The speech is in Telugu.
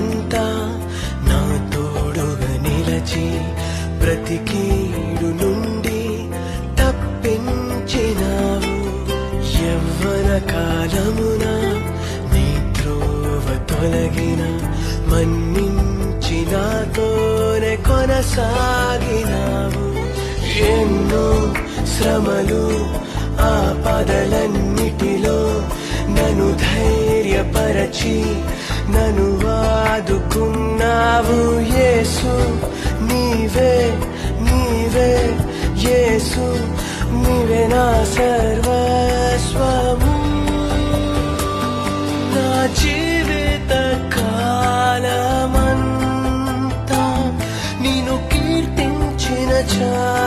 అంతా నా తోడుగా నిలచి ప్రతికీడు నుండి తప్పించినావు. యవ్వన కాలమున నీ త్రోవ తొలగిన మన్నించి నాతోనే కొనసాగినావు. ఎన్నో శ్రమలు ఆ పదలన్నిటిలో నను ధైర్యపరచి నన్ను ఆదుకున్నావు యేసు. నీవే నీవే యేసు. నీవే నా సర్వస్వము. నా జీవిత కాలమంతా నేను కీర్తించిన చా